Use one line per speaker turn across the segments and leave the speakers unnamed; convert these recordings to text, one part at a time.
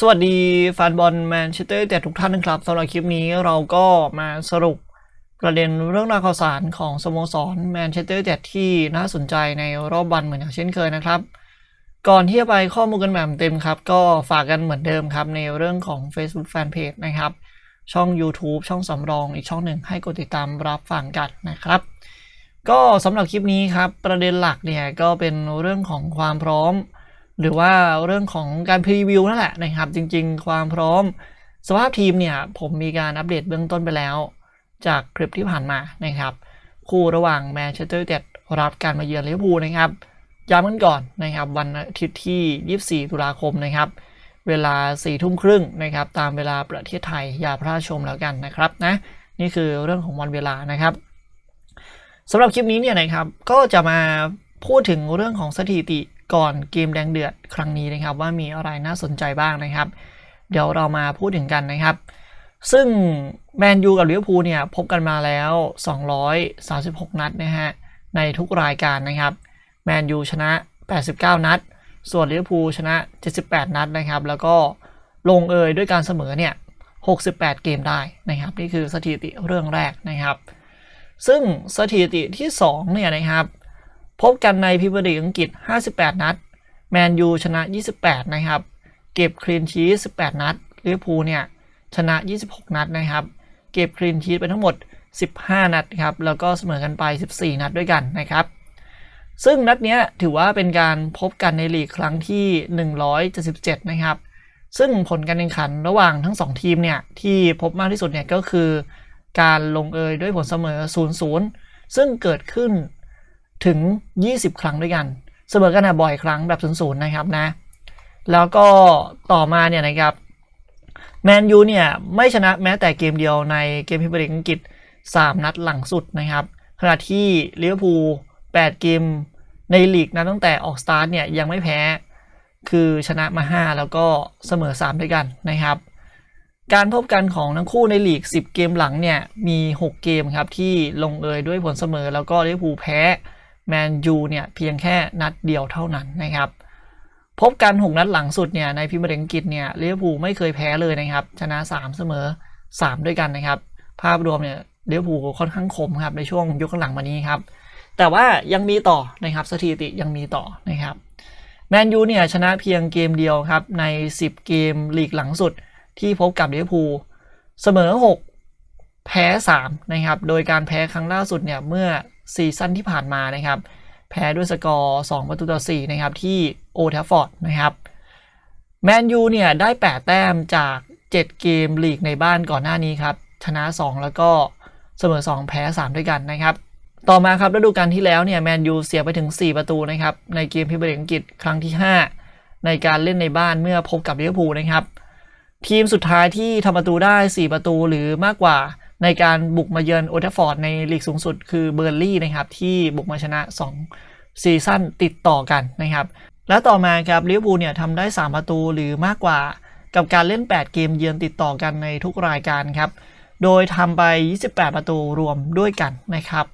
สวัสดีแฟนบอลแมนเชสเตอร์แต่ทุกท่านนะครับสำหรับคลิปนี้เราก็มาสรุปประเด็นเรื่องราวข่าวสารของสโมสรแมนเชสเตอร์แต่ที่น่าสนใจในรอบวันเหมือนอย่างเช่นเคยนะครับ ก่อนที่จะไปข้อมูลกันแบบเต็มครับ ก็ฝากกันเหมือนเดิมครับ ในเรื่องของ Facebook Fanpage นะครับ ช่อง YouTube ช่องสำรองอีกช่องหนึ่งให้กดติดตามรับฟังกันนะครับ ก็สำหรับคลิปนี้ครับประเด็นหลักเนี่ยก็เป็นเรื่องของความพร้อม หรือว่าเรื่องของการพรีวิวนั่นแหละนะครับจริง ๆ ความพร้อมสภาพทีมเนี่ยผมมีการอัปเดตเบื้องต้นไปแล้ว จากคลิปที่ผ่านมานะครับ คู่ระหว่างแมนเชสเตอร์ยูไนเต็ดรับการมาเยือนลิเวอร์พูลนะครับย้ำกันก่อนนะครับวันอาทิตย์ที่ 24 ตุลาคมนะครับเวลา4ทุ่มครึ่งนะครับตามเวลาประเทศไทยอย่าพลาดชมแล้วกันนะครับนะนี่คือเรื่องของวันเวลานะครับสำหรับคลิปนี้เนี่ยนะครับก็จะมาพูดถึงเรื่องของสถิติ ก่อนเกมแดงเดือดครั้งนี้นะครับ ว่ามีอะไรน่าสนใจบ้างนะครับ เดี๋ยวเรามาพูดถึงกันนะครับ ซึ่งแมนยูกับลิเวอร์พูลเนี่ยพบกันมาแล้ว 236 นัดนะฮะในทุกรายการนะครับแมนยูชนะ 89 นัด ส่วนลิเวอร์พูลชนะ 78 นัดนะครับ แล้วก็ลงเอยด้วยการเสมอเนี่ย 68 เกมได้นะครับ นี่คือสถิติเรื่องแรกนะครับ ซึ่งสถิติที่ 2 เนี่ยนะครับ พบกันในพรีเมียร์ลีกอังกฤษ 58 นัด แมนยูชนะ 28 นะครับ เก็บคลีนชีส18 นัดลิเวอร์พูลเนี่ยชนะ 26 นัดนะครับ เก็บคลีนชีสไปทั้งหมด 15 นัดครับ แล้วก็เสมอกันไป 14 นัดด้วยกันนะครับ ซึ่งนัดเนี้ยถือว่าเป็นการพบกันในลีกครั้งที่ 177 นะครับ ซึ่งผลการแข่งขันระหว่างทั้ง 2 ทีมเนี่ยที่พบมากที่สุดเนี่ยก็คือ การลงเอยด้วยผลเสมอ 0-0 ซึ่งเกิดขึ้น ถึง 20 ครั้งด้วยกัน เสมอกันบ่อยครั้งแบบ0-0นย์นะครับนะ แล้วก็ต่อมาเนี่ยนะครับแมนยูเนี่ยไม่ชนะแม้แต่เกมเดียวในเกมพรีเมียร์ลีกอังกฤษ 3 นัดหลังสุดนะครับ ขณะที่ลิเวอร์พูล8 เกมในลีกนะตั้งแต่ออกสตาร์ทเนี่ยยังไม่แพ้คือชนะมา 5 แล้วก็เสมอ 3 ด้วยกันนะครับ การพบกันของทั้งคู่ในลีก 10 เกมหลังเนี่ยมี 6 เกมครับที่ลงเอยด้วยผลเสมอแล้วก็ลิเวอร์พูลแพ้ แมนยูเนี่ยเพียงแค่นัดเดียวเท่านั้นนะครับ พบกัน 6 นัดหลังสุดเนี่ยในพรีเมียร์ลีกอังกฤษเนี่ยลิเวอร์พูลไม่เคยแพ้เลยนะครับ ชนะ 3 เสมอ 3 ด้วยกันนะครับ ภาพรวมเนี่ยลิเวอร์พูลค่อนข้างคมครับในช่วงยุคหลังมานี้ครับ แต่ว่ายังมีต่อนะครับสถิติยังมีต่อนะครับแมนยูเนี่ยชนะเพียงเกมเดียวครับใน 10 เกมลีกหลังสุดที่พบกับลิเวอร์พูลเสมอ 6 แพ้ 3 นะครับ โดยการแพ้ครั้งล่าสุดเนี่ยเมื่อ ซีซั่นที่ผ่านมานะครับ แพ้ด้วยสกอร์ 2 ประตูต่อ 4 นะครับ ที่โอทัฟฟอร์ดนะครับ แมนยูเนี่ย ได้ 8 แต้มจาก 7 เกมลีกในบ้านก่อนหน้านี้ครับ ชนะ 2 แล้วก็เสมอ 2 แพ้ 3 ด้วยกันนะครับ ต่อมาครับฤดูกาลที่แล้วเนี่ยแมนยูเสียไปถึง 4 ประตูนะครับ ในเกมพรีเมียร์ลีกอังกฤษครั้งที่ 5 ในการเล่นในบ้านเมื่อพบกับลิเวอร์พูลนะครับ ทีมสุดท้ายที่ทำประตูได้ 4 ประตูหรือมากกว่า ในการบุกมาเยือนโอทัฟฟอร์ดในลีกสูงสุดคือเบอร์ลี่นะครับที่บุกมาชนะ 2 ซีซั่นติดต่อกันนะครับ และต่อมาครับลิเวอร์พูลเนี่ยทำได้ 3 ประตูหรือมากกว่ากับการเล่น 8 เกมเยือนติดต่อกันในทุกรายการครับ โดยทำไป 28 ประตูรวมด้วยกันนะครับ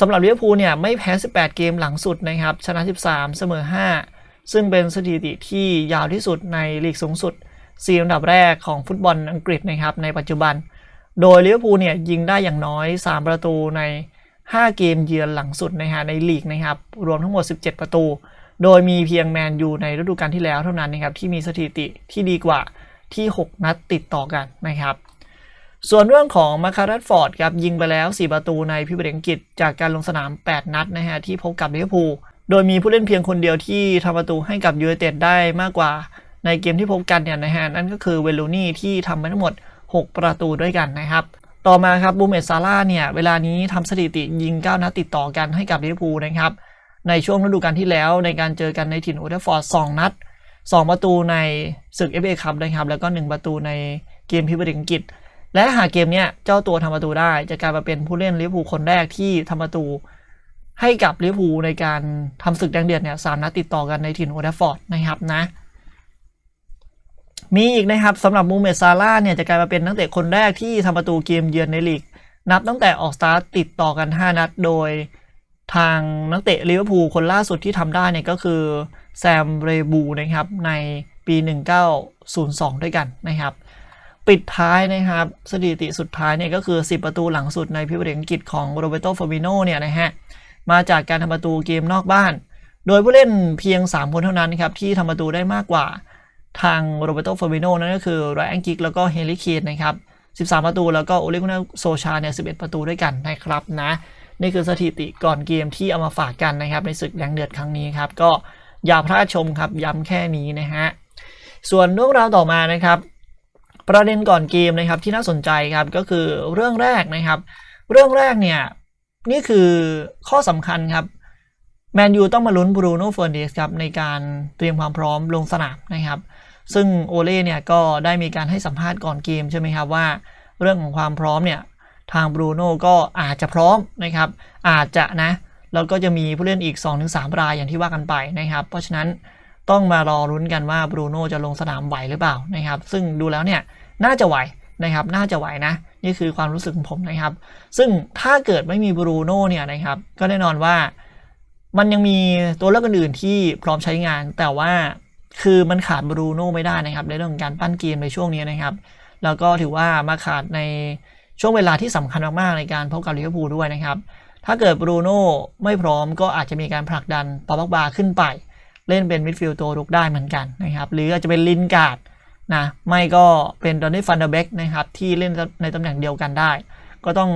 สำหรับลิเวอร์พูลเนี่ยไม่แพ้ 18 เกมหลังสุดนะครับชนะ 13 เสมอ 5 ซึ่งเป็นสถิติที่ยาวที่สุดในลีกสูงสุด4อันดับแรกของฟุตบอลอังกฤษนะครับในปัจจุบัน โดยลิเวอร์พูลเนี่ยยิงได้อย่างน้อย 3 ประตูใน 5 เกมเยือนหลังสุดนะฮะในลีกนะครับ รวมทั้งหมด 17 ประตู โดยมีเพียงแมนยูในฤดูกาลที่แล้วเท่านั้นนะครับที่มีสถิติที่ดีกว่าที่ 6 นัดติดต่อกันนะครับส่วนเรื่องของมาคารัตฟอร์ดครับยิงไปแล้ว 4 ประตูในพรีเมียร์อังกฤษจากการลงสนาม 8 นัดนะฮะที่พบกับลิเวอร์พูลโดยมีผู้เล่นเพียงคนเดียวที่ทำประตูให้กับยูไนเต็ดได้มากกว่าในเกมที่พบกันเนี่ยนะฮะนั่นก็คือเวลูนี่ที่ทำไปทั้งหมด 6 ประตูด้วยกันนะครับต่อมาครับบูเมตซาร่าเนี่ยเวลานี้ทำสถิติยิง 9 นัดติดต่อกันให้กับลิเวอร์พูลนะครับในช่วงฤดูกาลที่แล้วในการเจอกันในถิ่นโอเทฟอร์ด2นัด 2 ประตูในศึก FA คัพนะครับแล้วก็ 1 ประตูในเกมพรีเมีอังกฤษ และหากเกมเนี้ยเจ้าตัวทำประตูได้ จะกลายมาเป็นผู้เล่นลิเวอร์พูลคนแรกที่ทำประตูให้กับลิเวอร์พูลในการทำศึกแดงเดือดเนี่ยสามนัดติดต่อกันในถิ่นโอเทฟฟอร์ดนะครับนะ มีอีกนะครับสำหรับมูเมตซาร่าเนี่ยจะกลายมาเป็นนักเตะคนแรกที่ทำประตูเกมเยือนในลีก นับตั้งแต่ออกสตาร์ทติดต่อกัน 5 นัดโดยทางนักเตะลิเวอร์พูลคนล่าสุดที่ทำได้เนี่ยก็คือแซมเรบูนะครับในปี 1902 ด้วยกันนะครับ ปิดท้ายนะครับสถิติสุดท้ายเนี่ยก็คือ 10 ประตูหลังสุดในพรีเมียร์ลีกอังกฤษของโรเบโตฟ r บิโนเนี่ยนะฮะมาจากการทำประตูเกมนอกบ้าน โดยผู้เล่นเพียง 3 คนเท่านั้นครับที่ทำประตูได้มากกว่า ทางโรเบโตฟ r บิโนนั่นก็คือไรอันกิกแล้วก็เฮลิเคนนะครับ 13 ประตูแล้วก็โอเลกุนาโซชาเนี่ย11 ประตูด้วยกันนะครับนะนี่คือสถิติก่อนเกมที่เอามาฝากกันนะครับ ในศึกแดงเดือดครั้งนี้ครับ ก็อย่าพลาดชมครับย้ำแค่นี้นะฮะส่วนเรื่องราวต่อมานะครับ ประเด็นก่อนเกมนะครับที่น่าสนใจครับก็คือเรื่องแรกนะครับ เรื่องแรกเนี่ยนี่คือข้อสำคัญครับแมนยูต้องมาลุ้นบรูโน่เฟอร์นันเดสครับในการเตรียมความพร้อมลงสนามนะครับ ซึ่งโอเล่เนี่ยก็ได้มีการให้สัมภาษณ์ก่อนเกมใช่ไหมครับว่า เรื่องของความพร้อมเนี่ยทางบรูโน่ก็อาจจะพร้อมนะครับ อาจจะนะ แล้วก็จะมีผู้เล่นอีก 2-3 รายอย่างที่ว่ากันไปนะครับ เพราะฉะนั้นต้องมารอรุ้นกันว่าบรูโน่จะลงสนามไหวหรือเปล่านะครับ ซึ่งดูแล้วเนี่ยน่าจะไหวนะครับ น่าจะไหวนะ นี่คือความรู้สึกของผมนะครับ ซึ่งถ้าเกิดไม่มีบรูโน่เนี่ยนะครับ ก็แน่นอนว่ามันยังมีตัวเลือกอื่นๆที่พร้อมใช้งาน แต่ว่า คือมันขาดบรูโน่ไม่ได้นะครับ ในเรื่องของการปั้นเกมในช่วงนี้นะครับ แล้วก็ถือว่ามาขาดในช่วงเวลาที่สำคัญมากๆในการพบกับลิเวอร์พูลด้วยนะครับ ถ้าเกิดบรูโน่ไม่พร้อมก็อาจจะมีการผลักดันปาบักบาขึ้นไป เล่นเป็นมิดฟิลด์ตัวรุกได้เหมือนกันนะครับ หรืออาจจะเป็นลินการ์ดนะ ไม่ก็เป็นดอนนี่ฟันเดอร์เบกนะครับที่เล่นในตำแหน่งเดียวกันได้ ก็ต้อง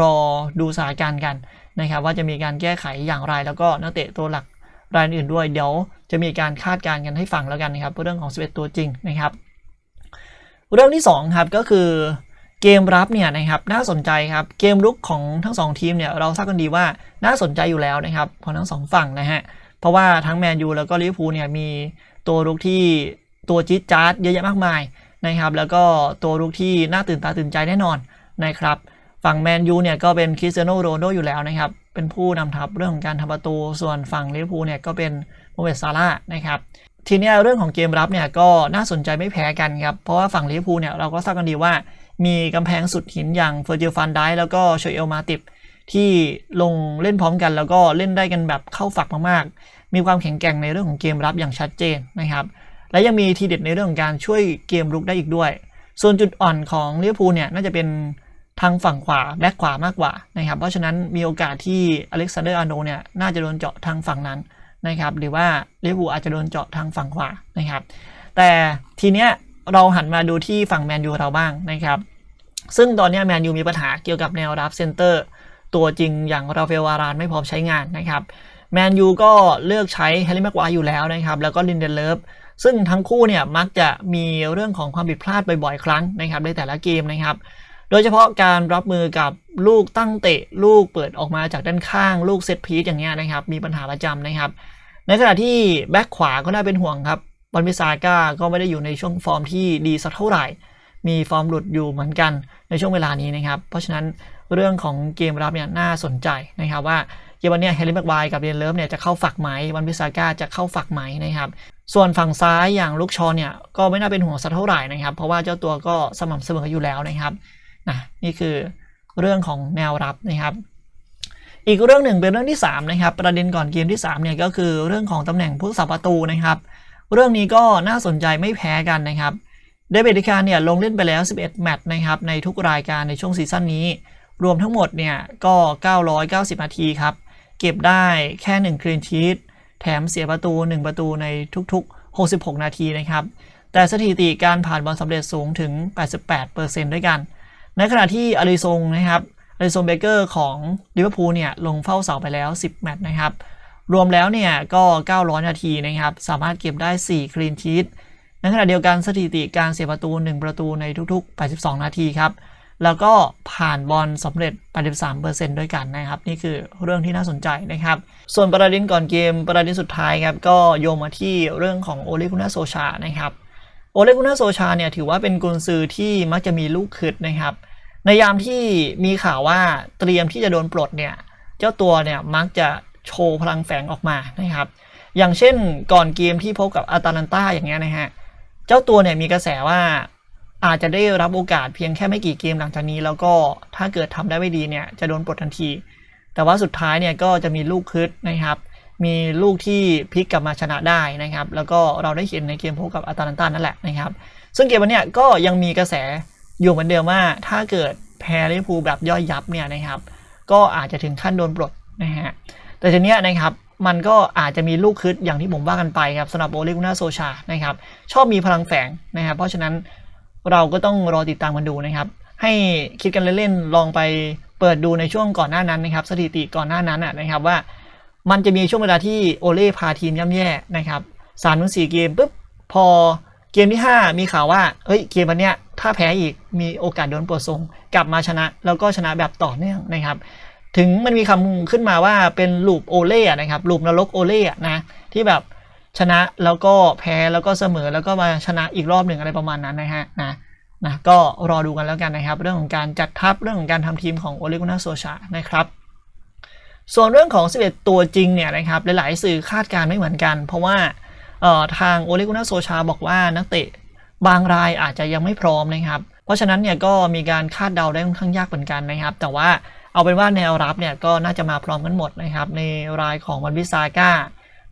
รอดูสถานการณ์กันนะครับ ว่าจะมีการแก้ไขอย่างไรแล้วก็นักเตะตัวหลัก รายอื่นด้วยเดี๋ยวจะมีการคาดการณ์กันให้ฟังแล้วกันนะครับเรื่องของ 11 ตัวจริงนะครับ เรื่องที่ 2 ครับก็คือเกมรับเนี่ยนะครับน่าสนใจครับเกมรุกของทั้ง 2 ทีมเนี่ยเราทราบกันดีว่าน่าสนใจอยู่แล้วนะครับของทั้งสองฝั่งนะฮะเพราะว่าทั้งแมนยูแล้วก็ลิเวอร์พูลเนี่ยมีตัวรุกที่ตัวจี๊ดจ๊าดเยอะแยะมากมายนะครับแล้วก็ตัวรุกที่น่าตื่นตาตื่นใจแน่นอนนะครับ ฝั่งแมนยูเนี่ยก็เป็นคริสเตียโนโรนลโดอยู่แล้วนะครับ เป็นผู้นำทัพเรื่องของการทำประตู ส่วนฝั่งลิเวอร์พูลเนี่ยก็เป็นโมเมสซาร่านะครับทีนี้เรื่องของเกมรับเนี่ยก็น่าสนใจไม่แพ้กันครับ เพราะว่าฝั่งลิเวอร์พูลเนี่ยเราก็ทราบกันดีว่า มีกำแพงสุดหินอย่างเฟอร์จิลฟันได้แล้วก็โชเอลมาติบที่ลงเล่นพร้อมกัน แล้วก็เล่นได้กันแบบเข้าฝักมากๆ มีความแข็งแกร่งในเรื่องของเกมรับอย่างชัดเจนนะครับ และยังมีทีเด็ดในเรื่องของการช่วยเกมรุกได้อีกด้วย ส่วนจุดอ่อนของลิเวอร์พูลเนี่ยน่าจะเป็น ทางฝั่งขวาแบ็คขวามากกว่านะครับ เพราะฉะนั้นมีโอกาสที่อเล็กซานเดอร์อาร์โนเนี่ยน่าจะโดนเจาะทางฝั่งนั้นนะครับ หรือว่าลิเวอร์พูลอาจจะโดนเจาะทางฝั่งขวานะครับ แต่ทีเนี้ยเราหันมาดูที่ฝั่งแมนยูเราบ้างนะครับ ซึ่งตอนนี้แมนยูมีปัญหาเกี่ยวกับแนวรับเซนเตอร์ ตัวจริงอย่างราฟเอลวารานไม่พร้อมใช้งานนะครับแมนยูก็เลือกใช้แฮร์รี่แม็กควายอยู่แล้วนะครับ แล้วก็ลินเดนเลิฟซึ่งทั้งคู่เนี่ยมักจะมีเรื่องของความผิดพลาดบ่อยๆ ครั้งนะครับในแต่ละเกมนะครับ ดยเฉพาะการรับมือกับลูกตั้งเตะ ลูกเปิดออกมาจากด้านข้าง ลูกเซตพีซอย่างเงี้ยนะครับ มีปัญหาประจำนะครับ ในขณะที่แบ็คขวาก็น่าเป็นห่วงครับบอลมิซาก้าก็ไม่ได้อยู่ในช่วงฟอร์มที่ดีสักเท่าไหร่ มีฟอร์มหลุดอยู่เหมือนกันในช่วงเวลานี้นะครับ เพราะฉะนั้นเรื่องของเกมรับเนี่ยน่าสนใจนะครับว่าเกมวันนี้แฮร์รี่แม็กไวกับเรนเลิฟเนี่ยจะเข้าฝักไหมวันพิซาก้าจะเข้าฝักไหมนะครับ ส่วนฝั่งซ้ายอย่างลูกชอนเนี่ยก็ไม่น่าเป็นห่วงสักเท่าไหร่นะครับ เพราะว่าเจ้าตัวก็สม่ำเสมออยู่แล้วนะครับ นะนี่คือเรื่องของแนวรับนะครับ อีกเรื่องหนึ่งเป็นเรื่องที่3นะครับประเด็นก่อนเกมที่3เนี่ยก็คือเรื่องของตำแหน่งผู้สับประตูนะครับ เรื่องนี้ก็น่าสนใจไม่แพ้กันนะครับเดวิดดิคาเนี่ยลงเล่นไปแล้ว 11 แมตช์นะครับในทุกรายการในช่วงซีซั่นนี้ รวมทั้งหมดเนี่ยก็ 990 นาทีครับ เก็บได้แค่ 1 คลีนชีตแถมเสียประตู 1 ประตูในทุกๆ 66 นาทีนะครับ แต่สถิติการผ่านบอลสำเร็จสูงถึง 88%ด้วยกัน ในขณะที่อาริซงนะครับอาริซงเบเกอร์ของลิเวอร์พูลเนี่ยลงเฝ้าเสาไปแล้ว 10 แมตช์นะครับ รวมแล้วเนี่ยก็ 900 นาทีนะครับ สามารถเก็บได้ 4 คลีนชีตในขณะเดียวกันสถิติการเสียประตู 1 ประตูในทุก ๆ 82 นาทีครับ แล้วก็ผ่านบอลสำเร็จ 83%ด้วยกันนะครับ นี่คือเรื่องที่น่าสนใจนะครับ ส่วนประเด็นก่อนเกมประเด็นสุดท้ายครับก็โยงมาที่เรื่องของโอเลกุนาโซชานะครับ โอเลกุนาโซชาเนี่ยถือว่าเป็นกุนซือที่มักจะมีลูกคืดนะครับ ในยามที่มีข่าวว่าเตรียมที่จะโดนปลดเนี่ย เจ้าตัวเนี่ยมักจะโชว์พลังแฝงออกมานะครับ อย่างเช่นก่อนเกมที่พบกับอาตาลันตาอย่างเงี้ยนะฮะ เจ้าตัวเนี่ยมีกระแสว่าอาจจะได้รับโอกาสเพียงแค่ไม่กี่เกมหลังจากนี้ แล้วก็ถ้าเกิดทำได้ไม่ดีเนี่ยจะโดนปลดทันที แต่ว่าสุดท้ายเนี่ยก็จะมีลูกคืดนะครับ มีลูกที่พลิกกลับมาชนะได้นะครับ แล้วก็เราได้เห็นในเกมพบกับอาตาลันตานั่นแหละนะครับ ซึ่งเกมวันนี้ก็ยังมีกระแสอยู่เหมือนเดิมว่า ถ้าเกิดแพ้ลิเวอร์พูลแบบย่อยยับเนี่ยนะครับ ก็อาจจะถึงขั้นโดนปลดนะฮะแต่ทีเนี้ยนะครับมันก็อาจจะมีลูกคึดอย่างที่ผมว่ากันไปครับสำหรับโอเลกุน่าโซชานะครับชอบมีพลังแฝงนะครับเพราะฉะนั้นเราก็ต้องรอติดตามกันดูนะครับ ให้คิดกันเล่นๆลองไปเปิดดูในช่วงก่อนหน้านั้นนะครับ สถิติก่อนหน้านั้นนะครับว่า มันจะมีช่วงเวลาที่โอเล่พาทีมย่ำแย่นะครับสามถึงสี่เกมปุ๊บพอเกมที่ 5 มีข่าวว่าเฮ้ย เกมวันเนี้ย ถ้าแพ้อีก มีโอกาสโดนปลดส่งกลับมาชนะ แล้วก็ชนะแบบต่อเนื่องนะครับ ถึงมันมีคำขึ้นมาว่าเป็นลูปโอเล่อะนะครับ ลูปนรกโอเล่อะนะ ที่แบบชนะแล้วก็แพ้แล้วก็เสมอ แล้วก็มาชนะอีกรอบหนึ่งอะไรประมาณนั้นนะฮะ นะ นะ ก็รอดูกันแล้วกันนะครับ เรื่องของการจัดทัพ เรื่องของการทำทีมของโอเลกุนาโซชา นะครับ ส่วนเรื่องของ 11 ตัวจริงเนี่ยนะครับหลาย ๆ สื่อคาดการณ์ไม่เหมือนกัน เพราะว่าทางโอเลกุนาโซชาบอกว่านักเตะบางรายอาจจะยังไม่พร้อมนะครับ เพราะฉะนั้นเนี่ยก็มีการคาดเดาได้ค่อนข้างยากเหมือนกันนะครับ แต่ว่าเอาเป็นว่าแนวรับเนี่ยก็น่าจะมาพร้อมกันหมดนะครับ ในรายของวันวิซาก้า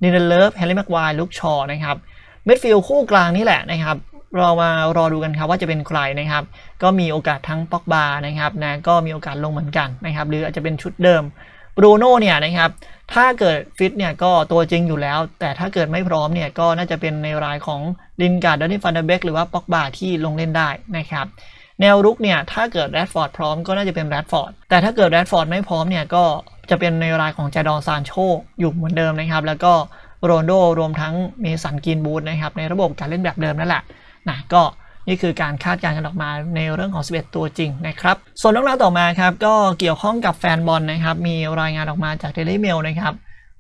นิเดเลฟแฮร์รี่แม็กควายลุกชอนะครับเมดฟิลด์คู่กลางนี่แหละนะครับเรามารอดูกันครับว่าจะเป็นใครนะครับ ก็มีโอกาสทั้งป็อกบานะครับนะก็มีโอกาสลงเหมือนกันนะครับ หรืออาจจะเป็นชุดเดิม บรูโน่เนี่ยนะครับถ้าเกิดฟิตเนี่ยก็ตัวจริงอยู่แล้ว แต่ถ้าเกิดไม่พร้อมเนี่ยก็น่าจะเป็นในรายของลินการ์ดดอนนี่ฟันเดเบกหรือว่าป็อกบาที่ลงเล่นได้นะครับแนวรุกเนี่ยถ้าเกิดแรดฟอร์ดพร้อมก็น่าจะเป็นแรดฟอร์ดแต่ถ้าเกิดแรดฟอร์ดไม่พร้อมเนี่ยก็จะเป็นในรายของจาดอนซานโชอยู่เหมือนเดิมนะครับ แล้วก็โรนโดรวมทั้งเมสันกินบูธนะครับในระบบการเล่นแบบเดิมนั่นแหละนะก็ นี่คือการคาดการณ์กันออกมาในเรื่องของ 11 ตัวจริงนะครับ ส่วนเรื่องราวต่อมาครับก็เกี่ยวข้องกับแฟนบอลนะครับ มีรายงานออกมาจากเดลิเมลนะครับ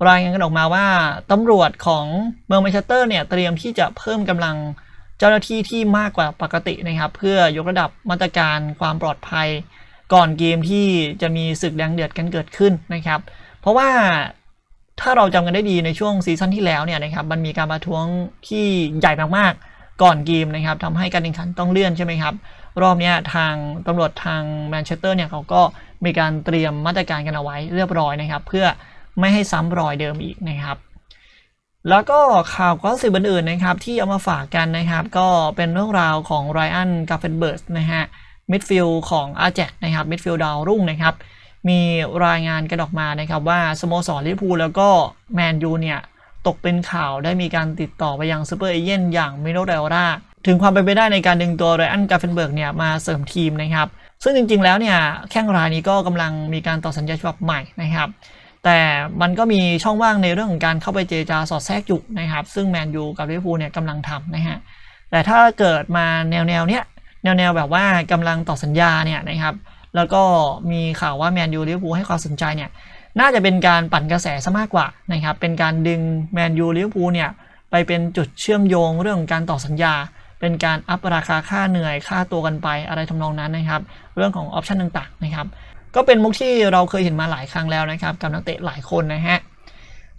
รายงานกันออกมาว่าตำรวจของเมืองแมนเชสเตอร์เนี่ยเตรียมที่จะเพิ่มกำลังเจ้าหน้าที่ที่มากกว่าปกตินะครับ เพื่อยกระดับมาตรการความปลอดภัย ก่อนเกมที่จะมีศึกแดงเดือดกันเกิดขึ้นนะครับ เพราะว่าถ้าเราจำกันได้ดีในช่วงซีซั่นที่แล้วเนี่ยนะครับมันมีการประท้วงที่ใหญ่มากๆ ก่อนเกมนะครับทำให้การแข่งขันต้องเลื่อนใช่ไหมครับ รอบนี้ทางตำรวจทางแมนเชสเตอร์เนี่ยเขาก็มีการเตรียมมาตรการกันเอาไว้เรียบร้อยนะครับ เพื่อไม่ให้ซ้ำรอยเดิมอีกนะครับ แล้วก็ข่าวก็สิบอื่นๆนะครับ ที่เอามาฝากกันนะครับ ก็เป็นเรื่องราวของไรอันกาเฟนเบิร์สนะฮะมิดฟิลด์ของอาแจกนะครับมิดฟิลด์ดาวรุ่งนะครับมีรายงานกันออกมานะครับว่าสโมสรลิเวอร์พูลแล้วก็แมนยูเนี่ย ตกเป็นข่าวได้มีการติดต่อไปยังซูเปอร์เอเย่นอย่างมิโนเดลราถึงความเป็นไปได้ในการดึงตัวไรอันกาเฟนเบิร์กเนี่ยมาเสริมทีมนะครับ ซึ่งจริงๆแล้วเนี่ยแข้งรายนี้ก็กำลังมีการต่อสัญญาฉบับใหม่นะครับ แต่มันก็มีช่องว่างในเรื่องของการเข้าไปเจรจาสอดแทรกอยู่นะครับ ซึ่งแมนยูกับลิเวอร์พูลเนี่ยกำลังทำนะฮะแต่ถ้าเกิดมาแนวแนวเนี้ยแนวแนวแบบว่ากำลังต่อสัญญาเนี่ยนะครับแล้วก็มีข่าวว่าแมนยูลิเวอร์พูลให้ความสนใจเนี่ย น่าจะเป็นการปั่นกระแสซะมากกว่านะครับ เป็นการดึงแมนยูลิเวอร์พูลเนี่ยไปเป็นจุดเชื่อมโยงเรื่องของการต่อสัญญา เป็นการอัพราคาค่าเหนื่อยค่าตัวกันไปอะไรทำนองนั้นนะครับ เรื่องของออปชันต่างๆนะครับ ก็เป็นมุกที่เราเคยเห็นมาหลายครั้งแล้วนะครับกับนักเตะหลายคนนะฮะ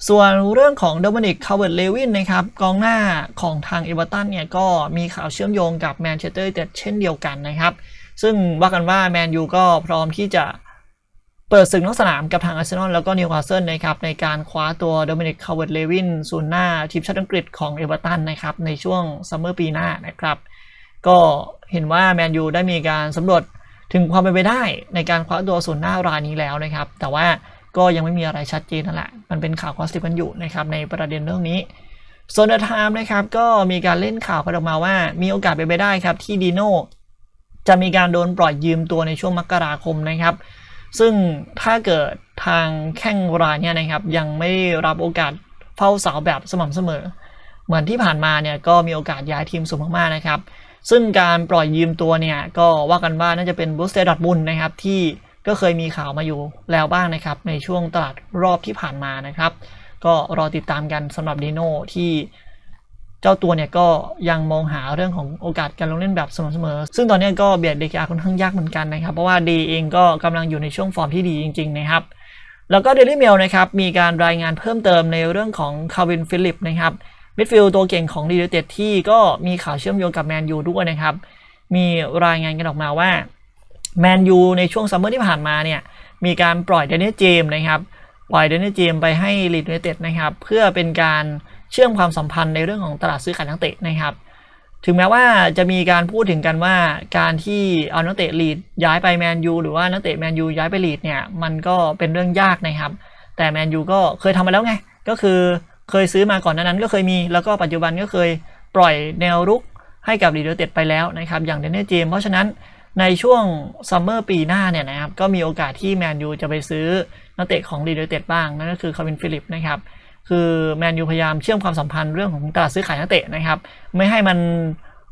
ส่วนเรื่องของโดมินิกคาเวิร์ดเลวินนะครับกองหน้าของทางเอเวอร์ตันเนี่ยก็มีข่าวเชื่อมโยงกับแมนเชสเตอร์ยูไนเต็ดเช่นเดียวกันนะครับ ซึ่งว่ากันว่าแมนยูก็พร้อมที่จะ เปิดศึกนอกสนามกับทางอาร์เซนอลแล้วก็นิวคาสเซิลนะครับในการคว้าตัวโดมินิกคาร์เวิร์ดเลวินศูนย์หน้าทีมชาติอังกฤษของเอเวอร์ตันนะครับในช่วงซัมเมอร์ปีหน้านะครับก็เห็นว่าแมนยูได้มีการสำรวจถึงความเป็นไปได้ในการคว้าตัวศูนย์หน้ารายนี้แล้วนะครับ แต่ว่าก็ยังไม่มีอะไรชัดเจนนั่นแหละ มันเป็นข่าวคอสติกันอยู่นะครับในประเด็นเรื่องนี้ส่วนเดอะไทม์นะครับก็มีการเล่นข่าวกันออกมาว่ามีโอกาสเป็นไปได้ครับที่ดีโน่จะมีการโดนปล่อยยืมตัวในช่วงมกราคมนะครับ ซึ่งถ้าเกิดทางแข้งรายเนี่ยนะครับ ยังไม่รับโอกาสเฝ้าเสาแบบสม่ำเสมอ เหมือนที่ผ่านมาเนี่ยก็มีโอกาสย้ายทีมสูงมากๆนะครับ ซึ่งการปล่อยยืมตัวเนี่ยก็ว่ากันว่าน่าจะเป็นบูสเตอร์ดอทบุนนะครับที่ก็เคยมีข่าวมาอยู่แล้วบ้างนะครับ ในช่วงตลาดรอบที่ผ่านมานะครับ ก็รอติดตามกันสำหรับดีโน่ที่ เจ้าตัวเนี่ยก็ยังมองหาเรื่องของโอกาสการลงเล่นแบบสม่ำเสมอ ซึ่งตอนนี้ก็เบียดเดกาค่อนข้างยากเหมือนกันนะครับ เพราะว่าดีเองก็กำลังอยู่ในช่วงฟอร์มที่ดีจริง ๆ นะครับ แล้วก็เดลิเมลนะครับมีการรายงานเพิ่มเติมในเรื่องของคาวินฟิลิปนะครับมิดฟิลด์ตัวเก่งของดีเเต็ดที่ก็มีข่าวเชื่อมโยงกับแมนยูด้วยนะครับ มีรายงานกันออกมาว่าแมนยูในช่วงซัมเมอร์ที่ผ่านมาเนี่ยมีการปล่อยเดนนิสเจมส์นะครับ ปล่อยเดนเจมไปให้ลีดยูไนเต็ดนะครับ เพื่อเป็นการ เชื่อมความสัมพันธ์ในเรื่องของตลาดซื้อขายนักเตะนะครับ ถึงแม้ว่าจะมีการพูดถึงกันว่าการที่เอานักเตะลีดย้ายไปแมนยูหรือว่านักเตะแมนยูย้ายไปลีดเนี่ยมันก็เป็นเรื่องยากนะครับ แต่แมนยูก็เคยทำมาแล้วไง ก็คือเคยซื้อมาก่อนนั้นก็เคยมีแล้วก็ปัจจุบันก็เคยปล่อยแนวรุกให้กับลีดยูไนเต็ดไปแล้วนะครับ อย่างเดนเนเจมเพราะฉะนั้นในช่วงซัมเมอร์ปีหน้าเนี่ยนะครับก็มีโอกาสที่แมนยูจะไปซื้อนักเตะของลีดยูไนเต็ดบ้าง นั่นก็คือคาวินฟิลิปนะครับ คือแมนยูพยายามเชื่อมความสัมพันธ์เรื่องของตลาดซื้อขายนักเตะนะครับ ไม่ให้มัน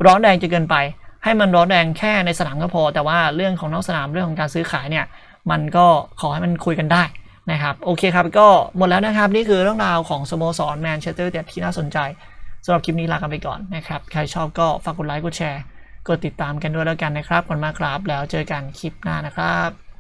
ร้อนแรงจนเกินไป ให้มันร้อนแรงแค่ในสนามก็พอ แต่ว่าเรื่องของนอกสนามเรื่องของการซื้อขายเนี่ย มันก็ขอให้มันคุยกันได้นะครับ โอเคครับ ก็หมดแล้วนะครับ นี่คือเรื่องราวของสโมสรแมนเชสเตอร์ยูไนเต็ดที่น่าสนใจสำหรับคลิปนี้ลากันไปก่อนนะครับ ใครชอบก็ฝากกดไลค์กดแชร์กดติดตามกันด้วยแล้วกันนะครับขอบคุณมากครับ แล้วเจอกันคลิปหน้านะครับ